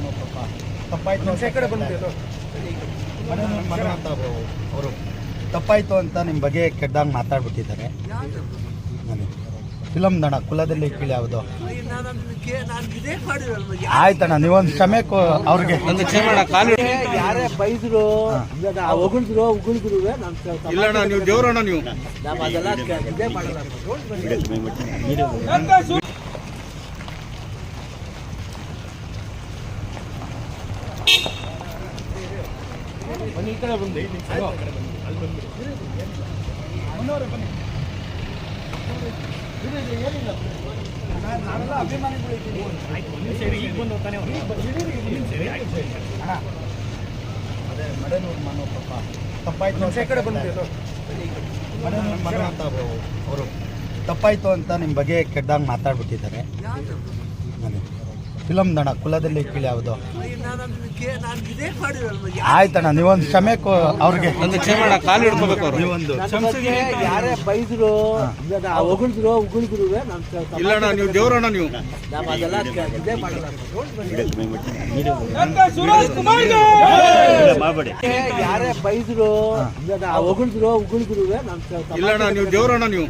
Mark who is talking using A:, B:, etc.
A: ನಾನು ಪಾಪ ತಪ್ಪಾಯ್ತು ಅಂತ ಅವರು ತಪ್ಪಾಯ್ತು ಅಂತ ನಿಮ್ಮ ಬಗ್ಗೆ ಕೆಟ್ಟದಾಗ ಮಾತಾಡ್ಬಿಟ್ಟಿದ್ದಾರೆ. ಫಿಲಮ್ ದಣ ಕುಲದಲ್ಲಿ ಕೀಳಿ ಯಾವುದು? ಆಯ್ತಣ್ಣ ನೀವೊಂದು ಕ್ಷಮೆ ಕೊ- ಅವ್ರಿಗೆ
B: ಯಾರೇ ಬೈದ್ರು ಉಗುಳಿದ್ರು ಉಗುಳಿದ್ರು ನಾನು
C: ಇಲ್ಲಣ್ಣ ನೀವು ದೇವ್ರಣ್ಣ ನೀವು.
A: ಅದೇ ಮಡನೂರು ಪಾಪ ತಪ್ಪಾಯ್ತು ಅಂತ ಅಂತ ಅವರು ತಪ್ಪಾಯಿತು ಅಂತ ನಿಮ್ಮ ಬಗ್ಗೆ ಕೆಟ್ಟದಾಗ ಮಾತಾಡ್ಬಿಟ್ಟಿದ್ದಾರೆ. ಫಿಲಮ್ ದಣ ಕುಲದಲ್ಲಿ ಕೀಳಿ ಯಾವುದು.
B: ಆಯ್ತಣ
A: ಆಯ್ತಣ್ಣ ನೀವೊಂದು ಕ್ಷಮೆ ಕೊ- ಅವ್ರಿಗೆ.
C: ಒಂದು ಕಾಲು ಹಿಡ್ಕೋಬೇಕು ಅವ್ರು.
A: ನೀವೊಂದು
B: ನನ್ನ ಬಗ್ಗೆ ಯಾರೇ ಬೈದ್ರು ಹೊಗಳಿದ್ರು ಉಗುಳಿದ್ರು ನಾನು
C: ಇಲ್ಲಣ್ಣ ನೀವು ದೇವ್ರಣ್ಣ ನೀವು.
B: ಯಾರೇ ಬೈದ್ರು ಹೊಗಳಿದ್ರು ಉಗುಳಿದ್ರು ನಾನು
C: ಇಲ್ಲಣ್ಣ ನೀವು ದೇವ್ರಣ್ಣ ನೀವು.